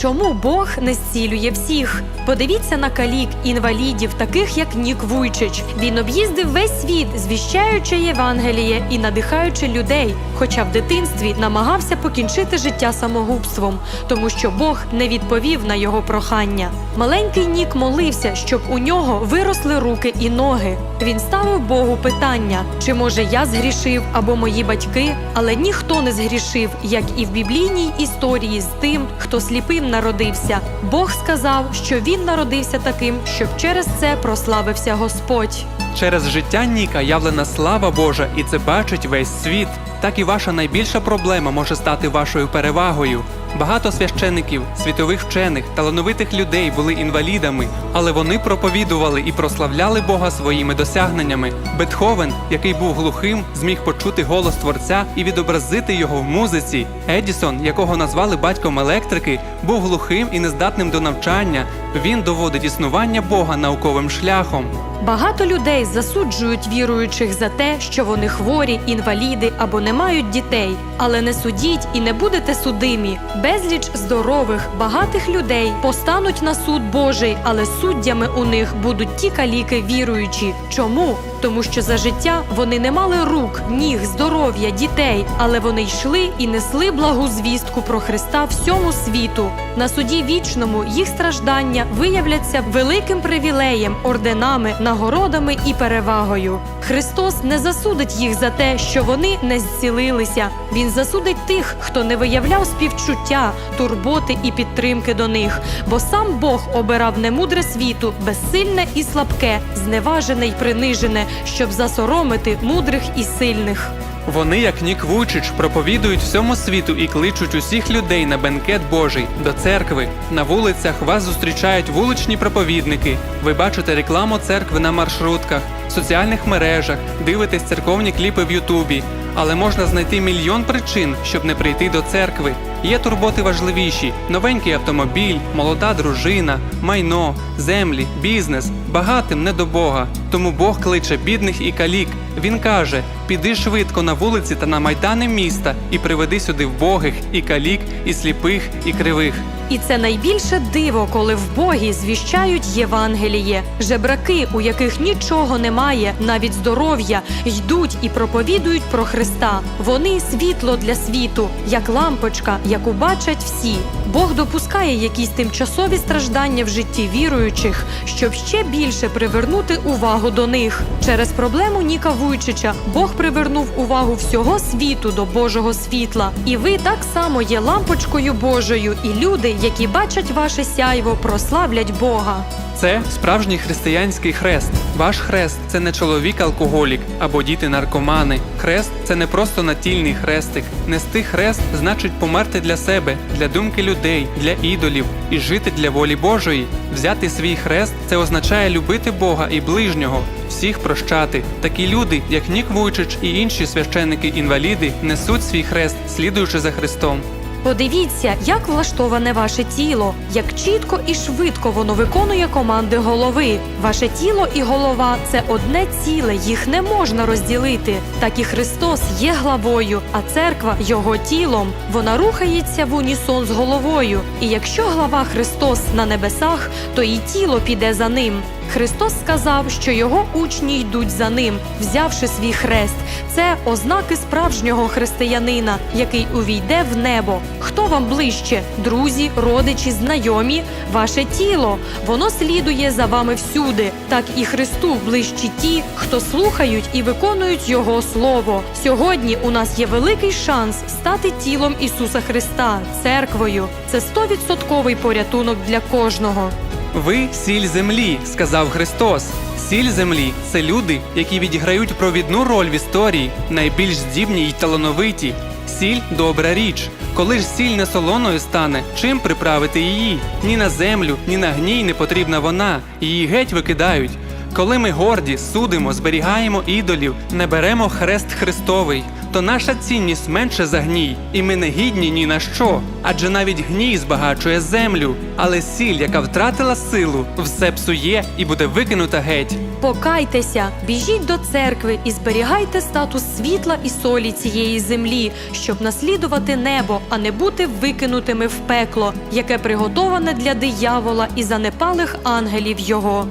Чому Бог не зцілює всіх? Подивіться на калік, інвалідів, таких як Нік Вуйчич. Він об'їздив весь світ, звіщаючи Євангеліє і надихаючи людей, хоча в дитинстві намагався покінчити життя самогубством, тому що Бог не відповів на його прохання. Маленький Нік молився, щоб у нього виросли руки і ноги. Він ставив Богу питання: чи може я згрішив або мої батьки, але ніхто не згрішив, як і в біблійній історії з тим, хто народився. Бог сказав, що він народився таким, щоб через це прославився Господь. Через життя Ніка явлена слава Божа, і це бачить весь світ. Так і ваша найбільша проблема може стати вашою перевагою. Багато священиків, світових вчених, талановитих людей були інвалідами, але вони проповідували і прославляли Бога своїми досягненнями. Бетховен, який був глухим, зміг почути голос творця і відобразити його в музиці. Едісон, якого назвали батьком електрики, був глухим і нездатним до навчання. Він доводить існування Бога науковим шляхом. Багато людей засуджують віруючих за те, що вони хворі, інваліди або не мають дітей. Але не судіть і не будете судимі. Безліч здорових, багатих людей постануть на суд Божий, але суддями у них будуть ті каліки віруючі. Чому? Тому що за життя вони не мали рук, ніг, здоров'я, дітей, але вони йшли і несли благу звістку про Христа всьому світу. На суді вічному їх страждання виявляться великим привілеєм, орденами, нагородами і перевагою. Христос не засудить їх за те, що вони не зцілилися. Він засудить тих, хто не виявляв співчуття, турботи і підтримки до них, бо сам Бог обирав немудре світу, безсильне і слабке, зневажене й принижене, щоб засоромити мудрих і сильних. Вони, як Нік Вуйчич, проповідують всьому світу і кличуть усіх людей на бенкет Божий, до церкви. На вулицях вас зустрічають вуличні проповідники. Ви бачите рекламу церкви на маршрутках, соціальних мережах, дивитесь церковні кліпи в Ютубі. Але можна знайти мільйон причин, щоб не прийти до церкви. Є турботи важливіші: новенький автомобіль, молода дружина, майно, землі, бізнес, багатим не до Бога. Тому Бог кличе бідних і калік. Він каже: піди швидко на вулиці та на майдани міста і приведи сюди вбогих, і калік, і сліпих, і кривих. І це найбільше диво, коли в Богі звіщають Євангеліє. Жебраки, у яких нічого немає, навіть здоров'я, йдуть і проповідують про Христа. Вони світло для світу, як лампочка, яку бачать всі. Бог допускає якісь тимчасові страждання в житті віруючих, щоб ще більше привернути увагу до них. Через проблему Ніка Вуйчича Бог привернув увагу всього світу до Божого світла. І ви так само є лампочкою Божою, і люди, які бачать ваше сяйво, прославлять Бога. Це справжній християнський хрест. Ваш хрест це не чоловік-алкоголік або діти-наркомани. Хрест це не просто натільний хрестик. Нести хрест значить померти для себе, для думки людей, для ідолів і жити для волі Божої. Взяти свій хрест це означає любити Бога і ближнього, всіх прощати. Такі люди, як Нік Вуйчич і інші священники-інваліди, несуть свій хрест, слідуючи за Христом. Подивіться, як влаштоване ваше тіло, як чітко і швидко воно виконує команди голови. Ваше тіло і голова це одне ціле, їх не можна розділити. Так і Христос є главою, а церква його тілом. Вона рухається в унісон з головою. І якщо глава Христос на небесах, то і тіло піде за ним. Христос сказав, що його учні йдуть за ним, взявши свій хрест. Це ознаки справжнього християнина, який увійде в небо. Хто вам ближче? Друзі, родичі, знайомі? Ваше тіло. Воно слідує за вами всюди. Так і Христу ближчі ті, хто слухають і виконують Його слово. Сьогодні у нас є великий шанс стати тілом Ісуса Христа, церквою. Це стовідсотковий порятунок для кожного. Ви сіль землі, сказав Христос. Сіль землі це люди, які відіграють провідну роль в історії, найбільш здібні й талановиті. Сіль добра річ. Коли ж сіль не солоною стане, чим приправити її? Ні на землю, ні на гній не потрібна вона, її геть викидають. Коли ми горді, судимо, зберігаємо ідолів, не беремо хрест Христовий. То наша цінність менше за гній, і ми не гідні ні на що. Адже навіть гній збагачує землю, але сіль, яка втратила силу, все псує і буде викинута геть. Покайтеся, біжіть до церкви і зберігайте статус світла і солі цієї землі, щоб наслідувати небо, а не бути викинутими в пекло, яке приготоване для диявола і занепалих ангелів його.